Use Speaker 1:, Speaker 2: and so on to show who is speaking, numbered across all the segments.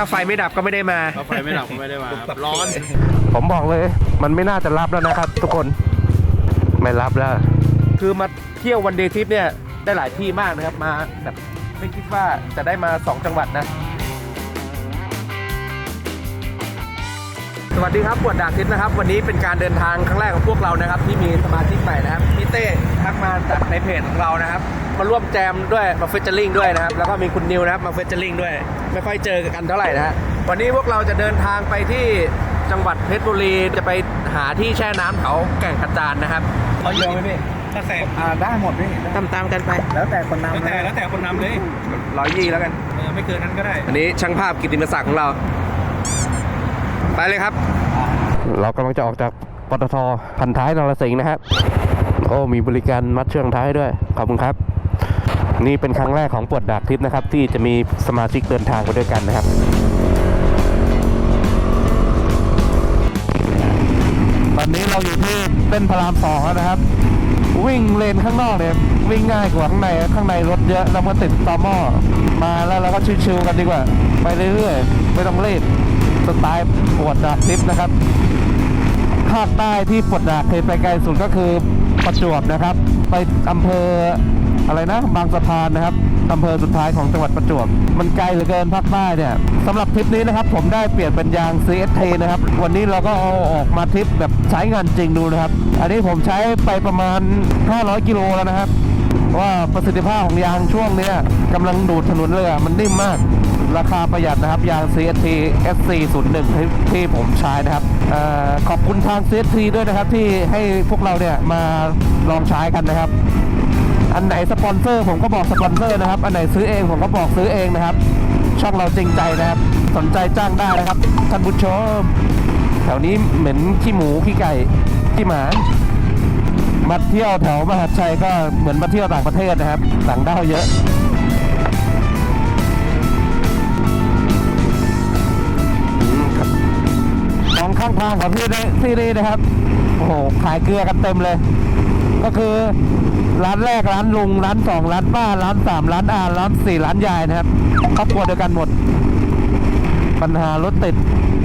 Speaker 1: ถ้าไฟไม่ดับก็ไม่ได้มา
Speaker 2: ถ้าไฟไม่ดับก็ไม่ได้มาครับร้อน
Speaker 1: ผมบอกเลย มันไม่น่าจะรับแล้วนะครับ ทุกคนไม่รับแล้ว คือมาเที่ยววันเดย์ทริปเนี่ยได้หลายที่มากนะครับมาแบบไม่คิดว่าจะได้มา 2 จังหวัดนะ สวัสดีครับปวดดาบทิพย์นะครับ วันนี้เป็นการเดินทางครั้งแรกของพวกเรานะครับ ที่มีสมาชิกใหม่นะครับพี่เต้ทักมาจากในเพจของเรานะครับ มาร่วมแจมด้วยมาเฟเจอริงด้วยนะครับ แล้วก็มีคุณนิวนะครับมาเฟเจอริงด้วย ไม่ค่อยเจอกันเท่าไหร่นะฮะวันนี้พวกเราจะเดินทางไปที่จังหวัดเพชรบุรีจะไปหาที่แช่น้ำเขาแก่งกระจานนะครับ
Speaker 2: เขาเยอะไหมพี่ถ้าแสบ
Speaker 3: อ่าได้หมดพี่
Speaker 1: ตามตามๆกันไป
Speaker 3: แล้วแต่คน
Speaker 2: แล้ว
Speaker 3: นำ
Speaker 2: แต่
Speaker 3: นะ
Speaker 2: แล้วแต่คนนำเลย
Speaker 1: ร้อยยี่แล้วกัน
Speaker 2: เออไม่เกินนั้นก็ได้
Speaker 1: อันนี้ช่างภาพกิตติมศักดิ์ของเรา ไปเลยครับ เรากำลังจะออกจากปตทพันท้ายนรสิงห์นะครับ โอ้มีบริการมัดเชืองท้ายด้วย ขอบคุณครับ นี่เป็นครั้งแรกของปวดดากทริปนะครับ ที่จะมีสมาชิกเดินทางไปด้วยกันนะครับตอนนี้เราอยู่ที่เส้นพระรามสองแล้วนะครับ วิ่งเลนข้างนอกเนี่ยวิ่งง่ายกว่าข้างในข้างในรถเยอะเรามาติดตอหม้อมาแล้วเราก็ชิวๆกันดีกว่า ไปเรื่อยๆไม่ต้องรีบสไตล์ปวดดากทริปนะครับภาคใต้ที่ปวดดากเคยไปไกลสุดก็คือประจวบนะครับ ไปอำเภอ อะไรนะ บางสะพานนะครับอำเภอสุดท้ายของจังหวัดประจวบ มันไกลเหลือเกินภาคใต้เนี่ยสำหรับทริปนี้นะครับ ผมได้เปลี่ยนเป็นยาง CST นะครับ วันนี้เราก็เอาออกมาทริปแบบใช้งานจริงดูนะครับ อันนี้ผมใช้ไปประมาณ 500 กิโลแล้วนะครับ ว่าประสิทธิภาพของยางช่วงเนี้ยกำลังดูดถนนเลยอะมันนิ่มมากราคาประหยัดนะครับ ยาง CST SC 0 1 ที่ที่ผมใช้นะครับเออขอบคุณทาง CST ด้วยนะครับที่ให้พวกเราเนี่ยมาลองใช้กันนะครับ อันไหนสปอนเซอร์ผมก็บอกสปอนเซอร์นะครับ อันไหนซื้อเองผมก็บอกซื้อเองนะครับ ช่องเราจริงใจนะครับ สนใจจ้างได้นะครับท่านผู้ชม แถวนี้เหม็นขี้หมูขี้ไก่ขี้หมามาเที่ยวแถวมหาชัยก็เหมือนมาเที่ยวต่างประเทศนะครับต่างด้าวเยอะสองข้างทางของที่นี่ที่นี่นะครับโอ้โหขายเกลือกันเต็มเลย ก็คือ ร้านแรกร้านลุงร้านสองร้านป้าร้านสามร้านอาร้านสี่ร้านยายนะครับครอบครัวเดียวกันหมด ปัญหารถติด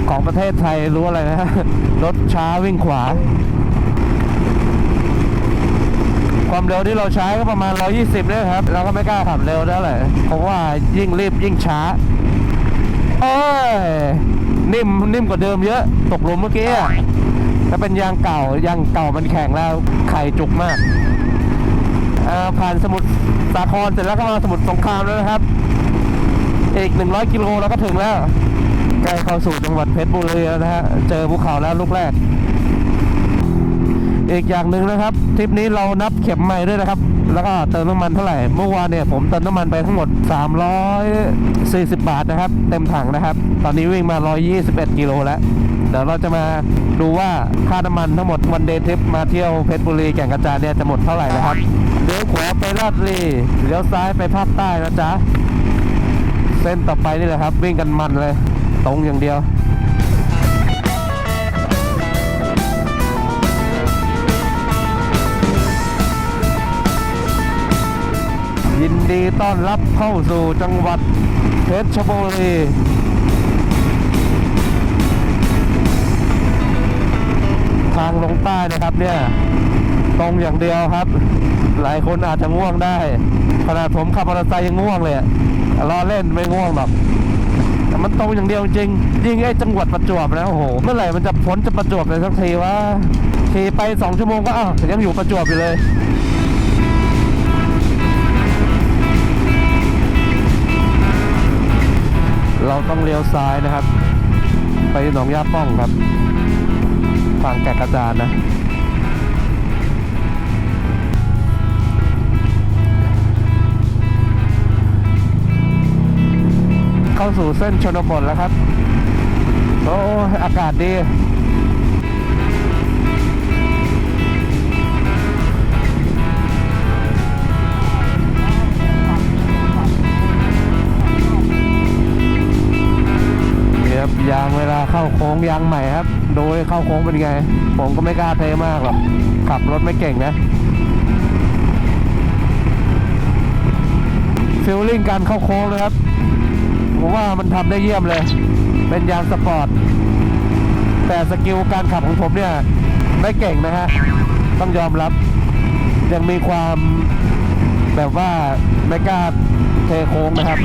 Speaker 1: ของประเทศไทยรู้อะไรนะรถช้าวิ่งขวา ความเร็วที่เราใช้ก็ประมาณ 120เนี่ยครับเราก็ไม่กล้าขับเร็วเท่าไหร่เพราะว่ายิ่งรีบยิ่งช้าโอ้ยนิ่มนิ่มกว่าเดิมเยอะ ตกหลุมเมื่อกี้ถ้าเป็นยางเก่ายางเก่ามันแข็งแล้วไข่จุกมาก ผ่านสมุทรสาครเสร็จแล้วก็มาสมุทรสงครามแล้วนะครับ อีก 100 กิโลเราก็ถึงแล้วใกล้เข้าสู่จังหวัดเพชรบุรีแล้วนะฮะ เจอภูเขาแล้วลูกแรก อีกอย่างหนึ่งนะครับทริปนี้เรานับเข็มใหม่ด้วยนะครับ แล้วก็เติมน้ำมันเท่าไหร่ เมื่อวานเนี่ยผมเติมน้ำมันไปทั้งหมด 340 บาทนะครับ เต็มถังนะครับ ตอนนี้วิ่งมา 121 กิโลแล้วเดี๋ยวเราจะมาดูว่าค่าน้ำมันทั้งหมดวันเดย์ทริปมาเที่ยวเพชรบุรีแก่งกระจานเนี่ยจะหมดเท่าไหร่นะครับ เลี้ยวขวาไปลาดบุรีเลี้ยวซ้ายไปภาคใต้นะจ๊ะ เส้นต่อไปนี่แหละครับ วิ่งกันมันเลย ตรงอย่างเดียวยินดีต้อนรับเข้าสู่จังหวัดเพชรบุรีทางลงใต้นะครับเนี่ย ตรงอย่างเดียวครับ หลายคนอาจจะง่วงได้ขนาดผมขับมอเตอร์ไซค์ยังง่วงเลยอะล้อเล่นไม่ง่วงหรอกแต่มันตรงอย่างเดียวจริงยิ่งไอ้จังหวัดประจวบนะโอ้โหเมื่อไหร่มันจะพ้นจะประจวบเลยสักทีวะขี่ไปสองชั่วโมงก็อ้าวยังอยู่ประจวบอยู่เลยเราต้องเลี้ยวซ้ายนะครับ ไปหนองยาป้องครับทางแก่กระจานนะ เข้าสู่เส้นชนบทแล้วครับ โอ้อากาศดีนี่ครับยางเวลาเข้าโค้งยางใหม่ครับ โดยเข้าโค้งเป็นไง ผมก็ไม่กล้าเทมากหรอกขับรถไม่เก่งนะฟิลลิ่งการเข้าโค้งนะครับ ผมว่ามันทำได้เยี่ยมเลย เป็นยางสปอร์ต แต่สกิลการขับของผมเนี่ย ไม่เก่งนะฮะ ต้องยอมรับ ยังมีความแบบว่าไม่กล้าเทโค้งนะครับ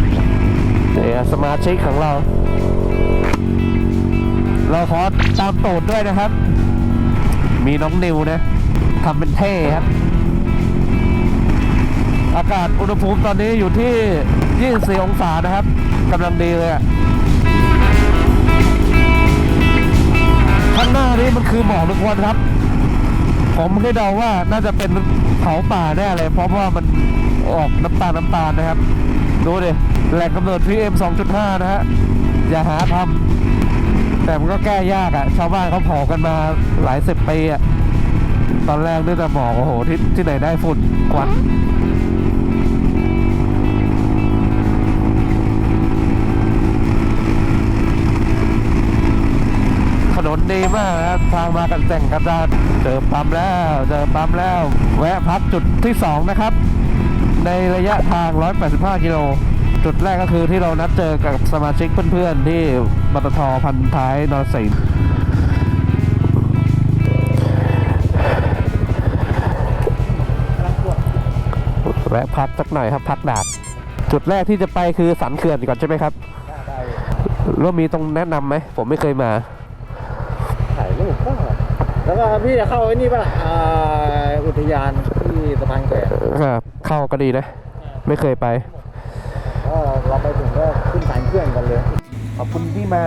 Speaker 1: เดี๋ยวสมาชิกของเรา เราขอตามตูดด้วยนะครับ มีน้องนิวนะทำเป็นเท่ครับ อากาศอุณหภูมิตอนนี้อยู่ที่ 24 องศานะครับกำลังดีเลยอะข้างหน้านี้มันคือหมอกทุกคนครับ ผมให้เดาว่าน่าจะเป็นเผาป่าแน่เลย เพราะว่ามันออกน้ำตาลน้ำตาลนะครับ ดูดิแหล่งกำเนิด PM 2.5 นะฮะ อย่าหาทำแต่มันก็แก้ยากอะ่ะ ชาวบ้านเขาเผากันมาหลายสิบปีอะ่ะ ตอนแรกนึกแต่หมอกโอ้โหที่ที่ไหนได้ฝุ่นควัน ดีมากครับทางมากันแต่งกันดานเจอปั๊มแล้วเจอปั๊มแล้ว แวะพักจุดที่ 2 นะครับ ในระยะทาง 185 กิโลจุดแรกก็คือที่เรานัดเจอกับสมาชิกเพื่อนๆ ที่ปตทพันท้ายนรสิงห์แวะพักสักหน่อยครับพักดาบจุดแรกที่จะไปคือสันเขื่อนก่อนใช่ไหมครับแล้วมีตรงแนะนำไหม ผมไม่เคยมา
Speaker 3: แล้วก็พี่จะเข้าไอ้นี่ป่ะล่ะอ่าอุทยานที่สะพานแขวน
Speaker 1: ครับ เข้าก็ดีนะ ไม่เคยไป
Speaker 3: ก็เราไปถึงก็ขึ้นสายเครื่องกันเลย
Speaker 1: ขอบคุณที่มา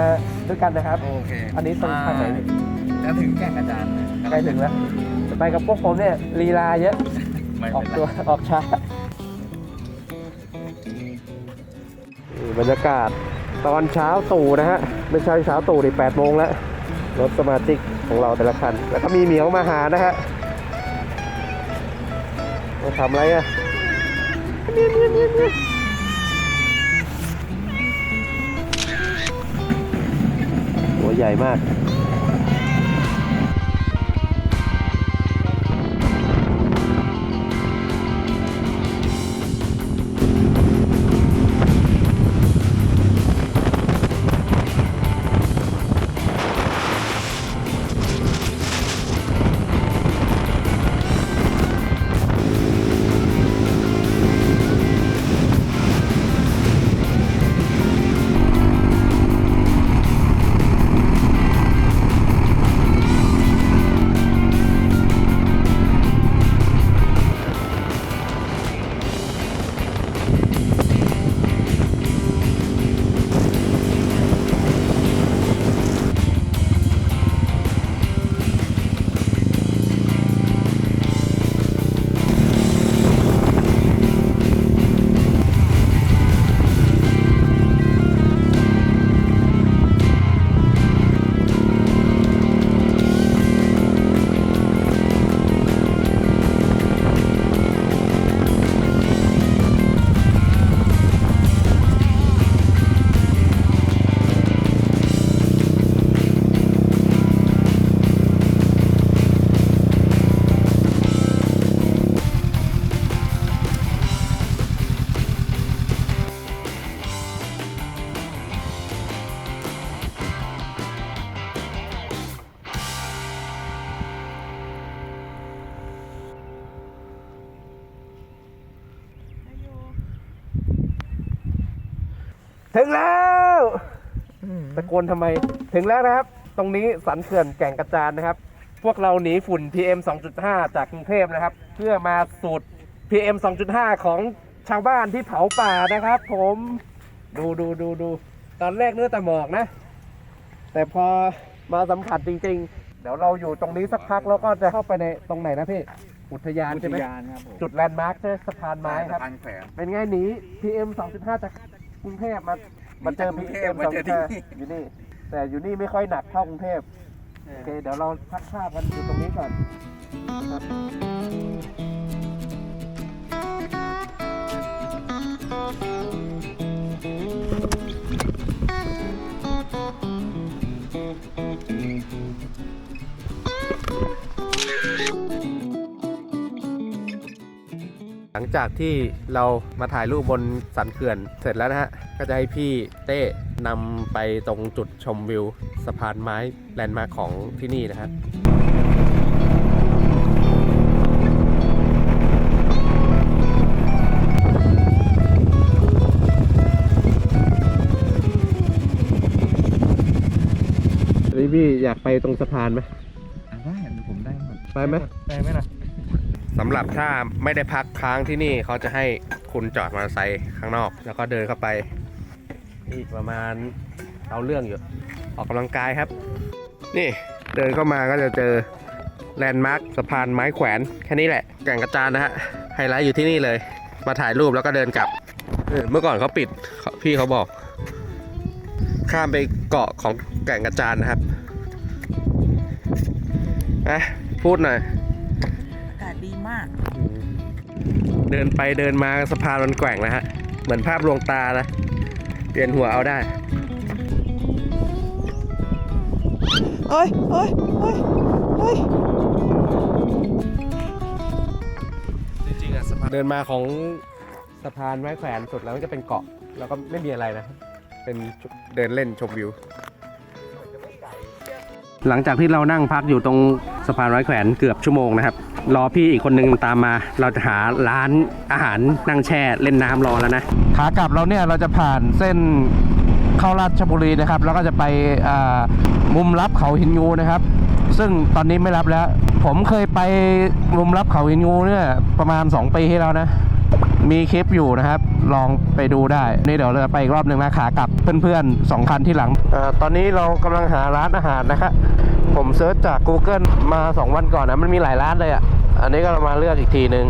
Speaker 1: ด้วยกันนะครับ
Speaker 3: โอเค
Speaker 1: อันนี้ตรงทางไหน
Speaker 3: จะถึงแก่งอาจารย์
Speaker 1: ใกล้ถึงแล้วจะไปกับพวกผมเนี่ยลีลาเยอะ
Speaker 3: ไม่
Speaker 1: ออก
Speaker 3: เป็น
Speaker 1: ตัว
Speaker 3: ไร
Speaker 1: ออกช้านี่บรรยากาศตอนเช้าตู่นะฮะ ไม่ใช่เช้าตู่ดิแปดโมงแล้ว รถสมาชิก ของเราแต่ละคัน แล้วก็มีเหมียวมาหานะฮะมาทำอะไรอะนียนเนียนเนียนเนียนหัวใหญ่มาก นทำไม ถึงแล้วนะครับ ตรงนี้สันเขื่อนแก่งกระจานนะครับ พวกเราหนีฝุ่น PM 2.5 จากกรุงเทพนะครับ เพื่อมาสูตร PM 2.5 ของชาวบ้านที่เผาป่านะครับ ผมดูดูดูดูตอนแรกเนื้อแต่หมอกนะ แต่พอมาสัมผัสจริงๆ เดี๋ยวเราอยู่ตรงนี้สักพักแล้วก็จะเข้าไปในตรงไหนนะพี่ อุทยาน
Speaker 3: อุ
Speaker 1: ใช่
Speaker 3: ท
Speaker 1: ไหม
Speaker 3: ยานครับผม
Speaker 1: จุดแลนด์มาร์คใช่ไหมสะพานไม้ครับ
Speaker 3: สะพานแขวน
Speaker 1: เป็นไงหนี PM 2.5 จากกรุงเทพมา มาเจอ
Speaker 3: กรุงเทพ
Speaker 1: PM
Speaker 3: มาเจอที่
Speaker 1: 2.5อยู่นี่ แต่อยู่นี่ไม่ค่อยหนักเท่ากรุงเทพโอเคเดี๋ยวเราพักภาพกันอยู่ตรงนี้ก่อนครับ หลังจากที่เรามาถ่ายรูปบนสันเขื่อนเสร็จแล้วนะฮะ ก็จะให้พี่เต้นำไปตรงจุดชมวิวสะพานไม้แลนด์มาร์คของที่นี่นะครับนี่พี่อยากไปตรงสะพานไหม
Speaker 3: ได้ผมได้หมด
Speaker 1: ไปไหม
Speaker 3: ไปไหมล่ะ
Speaker 1: สำหรับถ้าไม่ได้พักค้างที่นี่เขาจะให้คุณจอดมอเตอร์ไซค์ข้างนอก แล้วก็เดินเข้าไป อีกประมาณเอาเรื่องอยู่ ออกกำลังกายครับ นี่เดินเข้ามาก็จะเจอแลนด์มาร์คสะพานไม้แขวน แค่นี้แหละ แก่งกระจานนะฮะ ไฮไลท์อยู่ที่นี่เลย มาถ่ายรูปแล้วก็เดินกลับ เมื่อก่อนเขาปิดพี่เขาบอก ข้ามไปเกาะของแก่งกระจานนะครับอะพูดหน่อย เดินไปเดินมาสะพานมันแกว่งนะฮะ เหมือนภาพลวงตานะ เปลี่ยนหัวเอาได้
Speaker 4: เอ้ยเอ้ยเอ้ยเอ้ย
Speaker 1: จริงๆอะสะพานเดินมาของสะพานไม้แขวนสุดแล้วมันจะเป็นเกาะ แล้วก็ไม่มีอะไรนะ เป็นจุดเดินเล่นชมวิว หลังจากที่เรานั่งพักอยู่ตรงสะพานไม้แขวนเกือบชั่วโมงนะครับ รอพี่อีกคนนึงตามมา เราจะหาร้านอาหารนั่งแช่เล่นน้ำรอแล้วนะขากลับเราเนี่ยเราจะผ่านเส้นเข้าราชบุรีนะครับ แล้วก็จะไปอ่ามุมลับเขาหินงูนะครับ ซึ่งตอนนี้ไม่รับแล้ว ผมเคยไปมุมลับเขาหินงูเนี่ยประมาณ 2 ปีที่แล้วนะมีคลิปอยู่นะครับ ลองไปดูได้นี่เดี๋ยวเราจะไปอีกรอบหนึ่งนะขากลับเพื่อนๆสองคันที่หลังอตอนนี้เรากำลังหาร้านอาหารนะครับผมเซิร์ชจาก Google มา 2 วันก่อนนะมันมีหลายร้านเลยอะ อันนี้ก็เรามาเลือกอีกทีหนึ่ง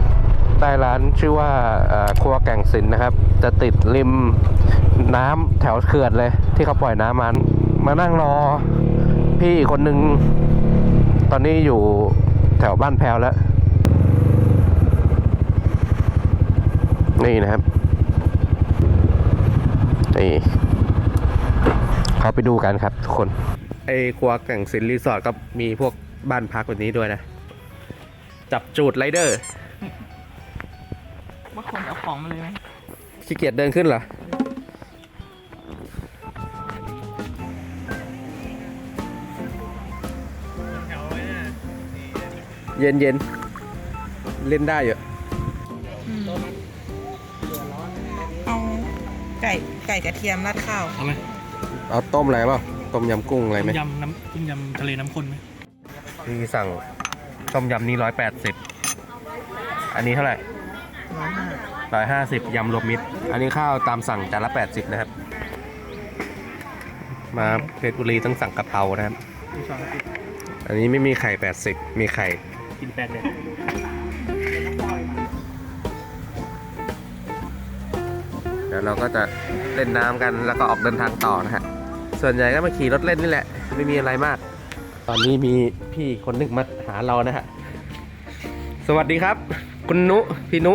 Speaker 1: ได้ร้านชื่อว่าครัวแก่งสินนะครับ จะติดริมน้ำแถวเขื่อนเลย ที่เขาปล่อยน้ำมัน มานั่งรอพี่อีกคนนึงตอนนี้อยู่แถวบ้านแพรวแล้ว นี่นะครับ นี่เขาไปดูกันครับทุกคนไอ้ครัวแก่งสินรีสอร์ทก็มีพวกบ้านพักแบบนี้ด้วยนะ จับจูดไรเดอร์
Speaker 4: ว่าคนเอาของมาเลยไหม
Speaker 1: ขี้เกียจเดินขึ้นเหรอ
Speaker 2: แถวไว้เนี่ย
Speaker 1: เย็นเย็นเล่นได้อยู่
Speaker 4: เอาไก่ไก่กระเทียมราดข้าว
Speaker 2: เอาไหม
Speaker 1: เอาต้มอะไรเปล่าต้มยำกุ้งอะไรไหม
Speaker 2: ต้มยำน้ำต้มยำทะเลน้ำข้นไหม
Speaker 1: พี่สั่ง ต้มยำนี่ร้อยแปดสิบอันนี้เท่าไหร่
Speaker 4: ร้อยห้า
Speaker 1: ร้อยห้าสิบยำรวมมิตร อันนี้ข้าวตามสั่งจานละแปดสิบนะครับ มาเพชรบุรีต้องสั่งกะเพรานะครับ
Speaker 2: มีช้อนติด
Speaker 1: อันนี้ไม่มีไข่แปดสิบมีไข่
Speaker 2: กินแปดเลย
Speaker 1: เดี๋ยวเราก็จะเล่นน้ำกันแล้วก็ออกเดินทางต่อนะฮะ ส่วนใหญ่ก็มาขี่รถเล่นนี่แหละ ไม่มีอะไรมาก ตอนนี้มีพี่คนหนึ่งมาหาเรานะฮะ สวัสดีครับ คุณนุ พี่นุ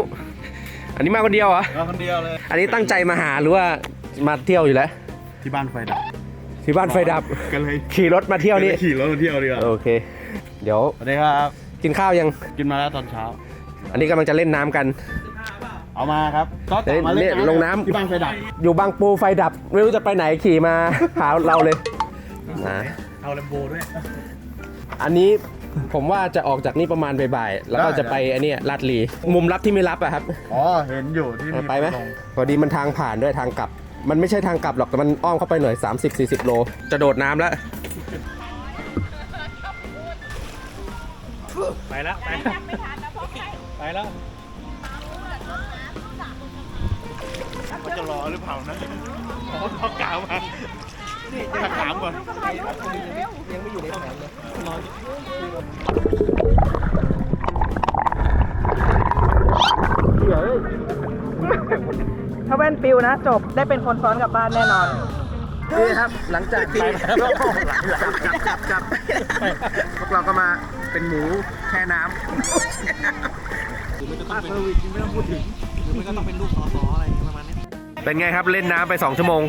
Speaker 1: อันนี้มาคนเดียวเหรอ
Speaker 2: มาคนเดียวเลย
Speaker 1: อันนี้ตั้งใจมาหาหรือว่ามาเที่ยวอยู่แล้ว
Speaker 2: ที่บ้านไฟดับ
Speaker 1: ที่บ้านไฟดับ
Speaker 2: กันเลย
Speaker 1: ขี่รถมาเที่ยวนี่
Speaker 2: ขี่รถมาเที่ยวดีกว่า
Speaker 1: โอเค เดี๋ยว
Speaker 2: สวัสดีครับ
Speaker 1: กินข้าวยัง
Speaker 2: กินมาแล้วตอนเช้า
Speaker 1: อันนี้กำลังจะเล่นน้ำกัน
Speaker 2: เอามาครับก็ต่อมา
Speaker 1: เนี่
Speaker 2: เล่
Speaker 1: ย
Speaker 2: น
Speaker 1: ลงน้ำ
Speaker 2: ที่บ้านไฟดับ
Speaker 1: อยู่บางปูไฟดับ ไม่รู้จะไปไหนขี่มาหาเราเลยนะ
Speaker 2: เอาลมโบด้วย
Speaker 1: อันนี้ผมว่าจะออกจากนี่ประมาณบ่ายๆ แล้วก็
Speaker 3: ได้
Speaker 1: จะไปไอเนี่ยลาดลี มุมรับที่ไม่รับอะครับ
Speaker 3: อ๋อ เห็นอยู่ที่มี
Speaker 1: ไปไหม
Speaker 3: ลง
Speaker 1: พอดีมันทางผ่านด้วยทางกลับ มันไม่ใช่ทางกลับหรอกแต่มันอ้อมเข้าไปหน่อย 30-40 โล จะโดดน้ำแล้ว
Speaker 2: ไปแล้วไปแล้วไปแล้วมันจะรอหรือเปล่านะอ๋อเขากล่าวมา นี่จะถามก่อน
Speaker 4: ถ้าแว่นปิวนะ จบได้เป็นคนซ้อนกลับบ้านแน่นอน
Speaker 1: นี่ครับ หลังจากที่จับจับจับจับพวกเราก็มาเป็นหมูแช่น้ำ
Speaker 2: มันก็ต้องเป็นลูกสอสออะไรประมาณนี้
Speaker 1: เป็นไงครับเล่นน้ำไป 2 ชั่วโมง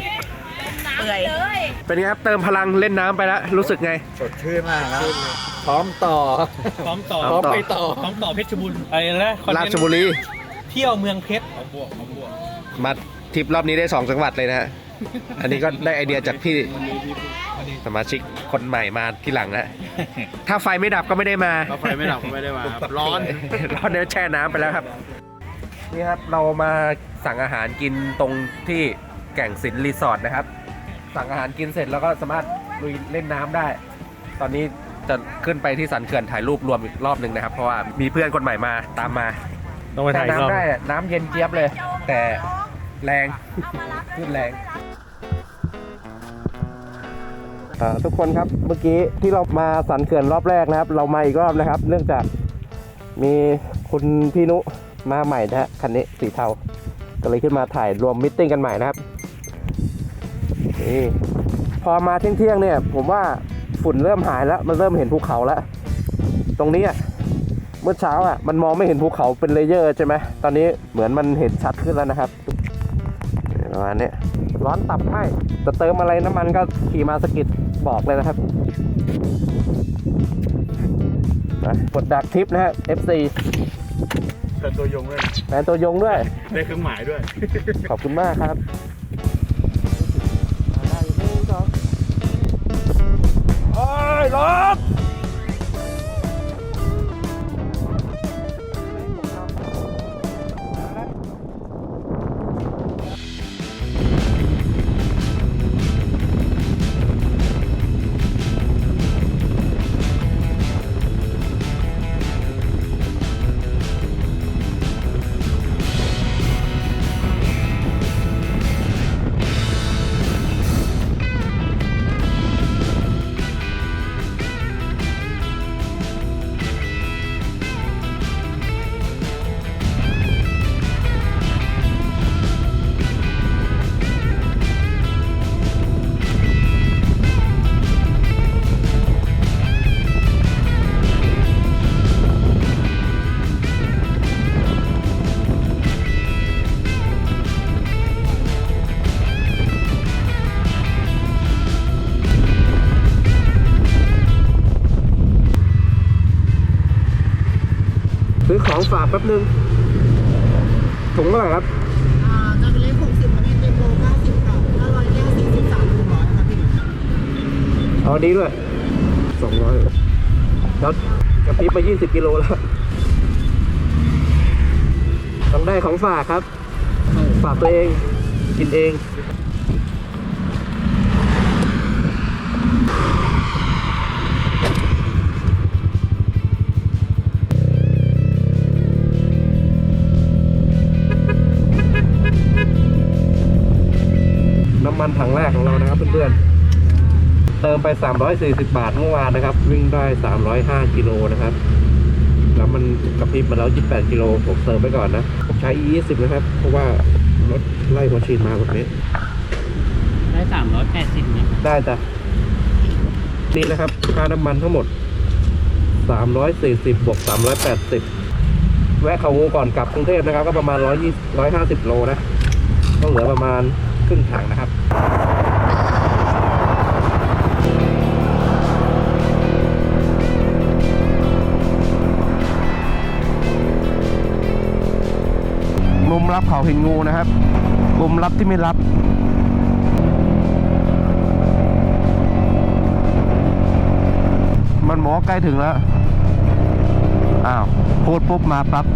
Speaker 4: เปื่อย
Speaker 1: เป็นไงครับเติมพลังเล่นน้ำไปแล้วรู้สึกไง
Speaker 3: สดชื่นมากครับพร้อมต่อ
Speaker 2: พร้อมต่อ
Speaker 1: พร้อมไปต่อ
Speaker 2: พร้อมต่อเพชรบุรีอะไรนะคอนเท
Speaker 1: ราช
Speaker 2: นต์
Speaker 1: บุรี
Speaker 2: เที่ยวเมืองเพชรของบวกของบวก
Speaker 1: มาทริปรอบนี้ได้สองจังหวัดเลยนะฮะอันนี้ก็ได้ไอเดียจากพี่สมาชิกคนใหม่มาที่หลังนะถ้าไฟไม่ดับก็ไม่ได้มา
Speaker 2: ก็ไฟไม่ดับก็ไม่ได้มาครับร้อน
Speaker 1: ร้อนเนื้อแช่น้ำไปแล้วครับ นี่ครับ เรามาสั่งอาหารกินตรงที่แก่งสินรีสอร์ทนะครับ สั่งอาหารกินเสร็จแล้วก็สามารถลุยเล่นน้ำได้ ตอนนี้จะขึ้นไปที่สันเขื่อนถ่ายรูปรวมอีกรอบหนึ่งนะครับ เพราะว่ามีเพื่อนคนใหม่มาตามมา
Speaker 2: ต้องไป
Speaker 1: แต่
Speaker 2: ถ่ายอีกรอบ
Speaker 1: น้ำได้อะน้ำเย็นเจี๊ยบเลย แต่แรงขึ้นแรงทุกคนครับเมื่อกี้ที่เรามาสันเขื่อนรอบแรกนะครับ เรามาอีกรอบนะครับ เนื่องจากมีคุณพี่นุมาใหม่นะฮะคันนี้สีเทาก็เลยขึ้นมาถ่ายรวมมิทติ้งกันใหม่นะครับ นี่พอมาเที่ยงๆเนี่ย ผมว่าฝุ่นเริ่มหายแล้วมันเริ่มเห็นภูเขาแล้วตรงนี้อะเมื่อเช้าอะมันมองไม่เห็นภูเขาเป็นเลเยอร์ใช่ไหมตอนนี้เหมือนมันเห็นชัดขึ้นแล้วนะครับประมาณนี้ร้อนตับให้จะเติมอะไรน้ำมันก็ขี่มาสกิดบอกเลยนะครับนะกดดักทิปนะฮะ FC
Speaker 2: เป็นตัวยงด้วยนะ
Speaker 1: แฟนตัวยงด้วย
Speaker 2: ได้เครื่องหมายด้วย
Speaker 1: ขอบคุณมากครับ ฝากแป๊บนึงถุงเท่าไหร่ครับ
Speaker 5: อ่าจะเป็นเลขหกสิบครับพี่เป็นโลเก้าสิบค่ะห้าร้อยแก้วสี่สิบสามหนึ่งร้อยครับพี่
Speaker 1: เอาอันนี้ด้วยสองร้อยแล้วกระพริบมายี่สิบกิโลแล้วต้องได้ของฝากครับ ฝากตัวเองกินเอง มันถังแรกของเรานะครับเพื่อนๆ เติมไป 340 บาทเมื่อวานนะครับ วิ่งได้ 305 กิโลนะครับ แล้วมันกระพริบมาแล้ว 28 กิโลผมเติมไปก่อนนะผมใช้ E20 นะครับ เพราะว่ารถไล่หัวฉีดมาแบบนี้
Speaker 5: ได้สามร้อยแปดสิบนะ
Speaker 1: ได้จ้ะนี่นะครับ ค่าน้ำมันทั้งหมด 340บวก380 แวะเขางูก่อนกลับกรุงเทพนะครับ ก็ประมาณ120 150 โลนะ ต้องเหลือประมาณ ครึ่งถังนะครับมุมรับเขาหินงูนะครับ มุมรับที่ไม่รับมันบอใกล้ถึงแล้ว อ้าว โพูดปุ๊บมาปั๊บ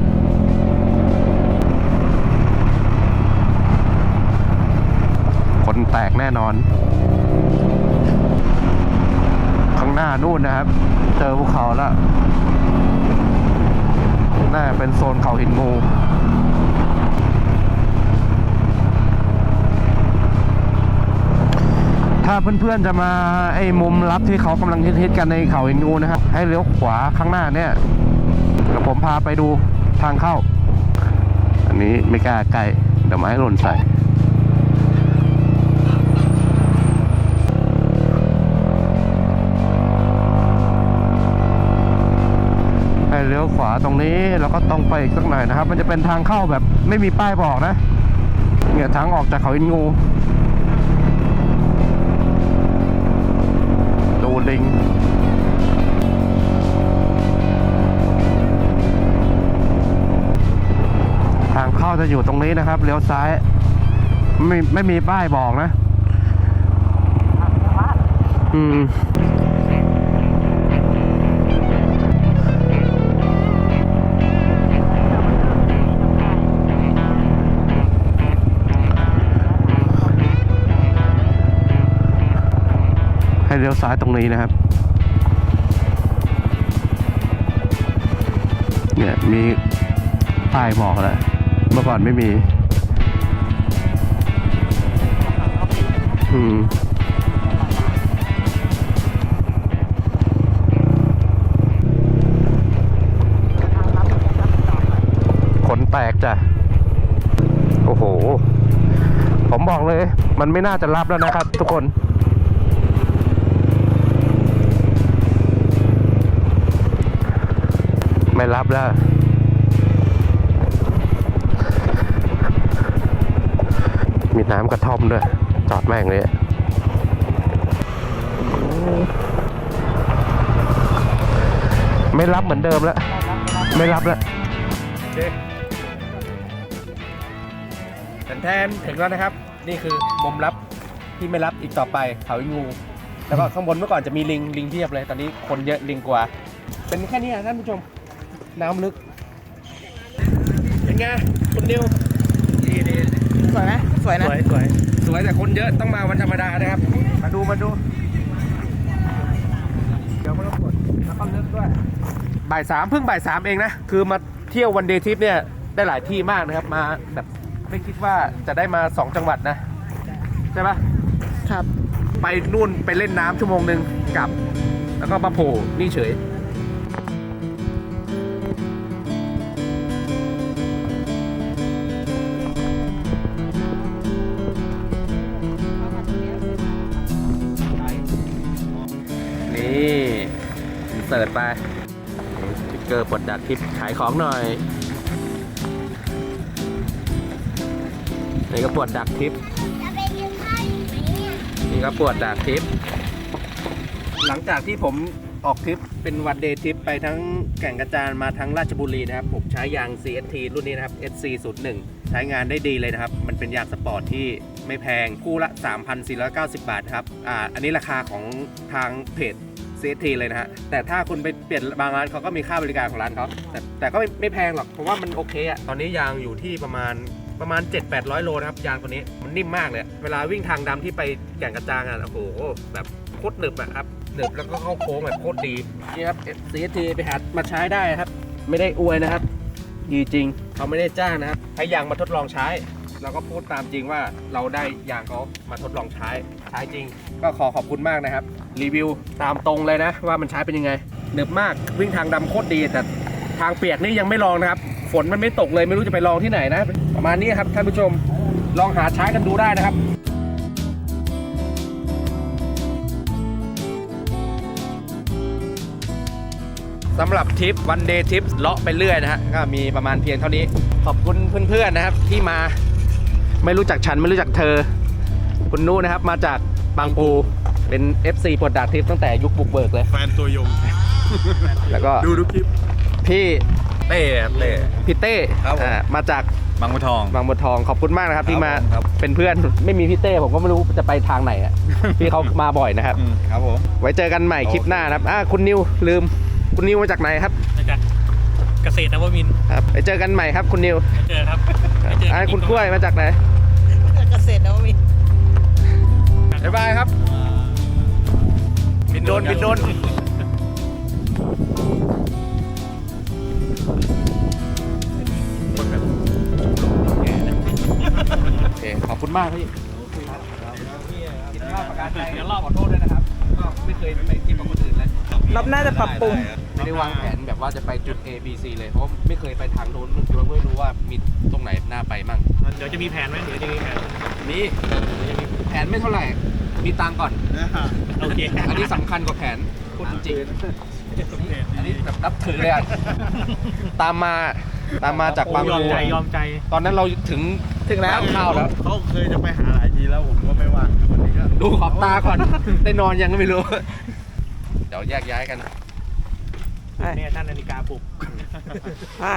Speaker 1: คน แตกแน่นอน ข้างหน้านู่นนะครับ เจอภูเขาแล้วน่าเป็นโซนเขาหินงูถ้าเพื่อนๆจะมาไอ้มุมลับที่เขากำลังฮิตๆกันในเขาหินงูนะครับ ให้เลี้ยวขวาข้างหน้าเนี่ยเดี๋ยวผมพาไปดูทางเข้า อันนี้ไม่กล้าใกล้เดี๋ยวไม้หล่นใส่ ยวขวาตรงนี้แล้วก็ตรงไปอีกสักหน่อยนะครับ มันจะเป็นทางเข้าแบบไม่มีป้ายบอกนะเนี่ยทางออกจากเขาหินงูดูลิงทางเข้าจะอยู่ตรงนี้นะครับเลี้ยวซ้าย
Speaker 4: ไม่ไม่มีป้ายบอกนะ อืม ให้เลี้ยวซ้ายตรงนี้นะครับ เนี่ยมีป้ายบอกแล้วเมื่อก่อนไม่มีอืมขนแตกจ้ะ โอ้โห ผมบอกเลย มันไม่น่าจะรับแล้วนะครับทุกคน รับแล้ว มีน้ำกระท่อมด้วย จอดแม่งเลยไม่รับเหมือนเดิมแล้ว ไม่รับแล้ว
Speaker 1: แทนแทนถึงแล้วนะครับ นี่คือมุมลับที่ไม่รับอีกต่อไปเขางูแล้วก็ข้างบนเมื่อก่อนจะมีลิงลิงเทียบเลย ตอนนี้คนเยอะลิงกว่า เป็นแค่นี้อะท่านผู้ชม น้ำลึก เป็นไงคุณนิว
Speaker 6: สวยไหมสวยนะ
Speaker 1: สวยสวยสวยแต่คนเยอะต้องมาวันธรรมดานะครับ มาดูมาดู เดี๋ยวมันก็กดแล้วก็เลิกด้วย บ่ายสามเพิ่งบ่ายสามเองนะ คือมาเที่ยววันเดย์ทริปเนี่ยได้หลายที่มากนะครับ มาแบบไม่คิดว่าจะได้มาสองจังหวัดนะ ใช่ปะ
Speaker 6: ครับ
Speaker 1: ไปนู่นไปเล่นน้ำชั่วโมงหนึ่งกลับ แล้วก็มาโผล่นี่เฉย สิร์ชไปสติ๊กเกอร์ปลดดักทิปขายของหน่อยนี่ก็ปวดดักทิปนี่ก็ปวดดักทิป หลังจากที่ผมออกทริปเป็นวันเดย์ทริปไปทั้งแก่งกระจานมาทั้งราชบุรีนะครับ ผมใช้ยาง CST รุ่นนี้นะครับ SC01 ใช้งานได้ดีเลยนะครับ มันเป็นยางสปอร์ตที่ไม่แพงคู่ละ 3,490 บาทครับ อ่า อันนี้ราคาของทางเพจ CST เลยนะฮะ แต่ถ้าคุณไปเปลี่ยนบางร้านเขาก็มีค่าบริการของร้านเขาแต่แต่ก็ไม่ไม่แพงหรอก เพราะว่ามันโอเคอะตอนนี้ยางอยู่ที่ประมาณประมาณ 7-800 โลนะครับ ยางตัวนี้มันนิ่มมากเลย เวลาวิ่งทางดำที่ไปแก่งกระจางอะโอ้โหแบบโคตรหนึบอะครับหนึบแล้วก็เข้าโค้งแบบโคตรดีนี่ครับ CST ไปหามาใช้ได้ครับ ไม่ได้อวยนะครับ ดีจริงเขาไม่ได้จ้างนะครับให้ยางมาทดลองใช้ แล้วก็พูดตามจริงว่าเราได้ยางเขามาทดลองใช้ใช้จริง ก็ขอขอบคุณมากนะครับ รีวิวตามตรงเลยนะ ว่ามันใช้เป็นยังไงหนึบมากวิ่งทางดำโคตรดี แต่ทางเปียกนี่ยังไม่ลองนะครับ ฝนมันไม่ตกเลยไม่รู้จะไปลองที่ไหนนะ ประมาณนี้ครับท่านผู้ชมลองหาใช้กันดูได้นะครับสำหรับทริปวันเดย์ทริปเลาะไปเรื่อยนะฮะก็มีประมาณเพียงเท่านี้ ขอบคุณเพื่อนๆนะครับที่มา ไม่รู้จักฉันไม่รู้จักเธอ คุณนุนะครับมาจากบางปูเป็น FC ปวดดาทริปตั้งแต่ยุคบุกเบิกเลย
Speaker 2: แฟนตัวยง
Speaker 1: แล้วก็
Speaker 2: ดูทุกคลิป
Speaker 1: พี่
Speaker 3: เต้เต้
Speaker 1: พี่เต้
Speaker 3: ครับผม
Speaker 1: อ่ามาจาก
Speaker 3: บางบัวทอง
Speaker 1: บางบัวทองขอบคุณมากนะครับที่มา
Speaker 3: ครับผมครับ
Speaker 1: เป็นเพื่อนไม่มีพี่เต้ผมก็ไม่รู้จะไปทางไหนอะ พี่เขามาบ่อยนะครับ
Speaker 3: อืมครับผม
Speaker 1: ไว้เจอกันใหม่คลิปหน้านะครับอ่าคุณนิวลืม คุณนิวมาจากไหนครับ
Speaker 7: มาจากเกษตรนวมินทร์
Speaker 1: ครับไปเจอกันใหม่ครับคุณนิว
Speaker 7: เจอครับไปเจอ
Speaker 1: อ่า
Speaker 7: กัน
Speaker 1: คุณกล้วยมาจากไหน
Speaker 6: เก ษตรนวมินทร์
Speaker 1: บ๊ายบายครับ บินโดนบินโดนโอเคขอบคุณมากพี่กินข้าวประการใจเดี๋ยวรอบขอโทษด้วยนะครับ ก็ไม่เคยไปที่กับคนอื่นเลย
Speaker 6: รอบหน้าจะปรับปรุง
Speaker 1: ไม่ได้วางแผนแบบว่าจะไปจุด A B C เลย เพราะไม่เคยไปทางโน้นเราไม่รู้ว่ามี ตรงไหนน่าไปมั่ง
Speaker 7: เดี๋ยวจะมีแผนไหมเดี๋ยวจะมีแผน
Speaker 1: มีแผนไม่เท่าไหร่ มีตังค์ก่อน
Speaker 7: โอเค
Speaker 1: อันนี้สำคัญกว่าแผนพูดจริงๆอันนี้แบบนับถือเลยอะ ตามมาตามมาจากบาง
Speaker 7: ยอม
Speaker 1: ปู
Speaker 7: ใจยอมใจ
Speaker 1: ตอนนั้นเราถึง
Speaker 6: ถึงแล้ว
Speaker 1: น้ำข้าวแล้ว
Speaker 2: เขาเคยจะไปหาหลายทีแล้วผมก็ไม่ว่างวันนี้ก็
Speaker 1: ดูขอบตาก่อน ได้นอนยังก็ไม่รู้ เดี๋ยวแยกย้ายกัน
Speaker 7: เนี่ยท่านนาฬิกาปลุก
Speaker 6: ใช่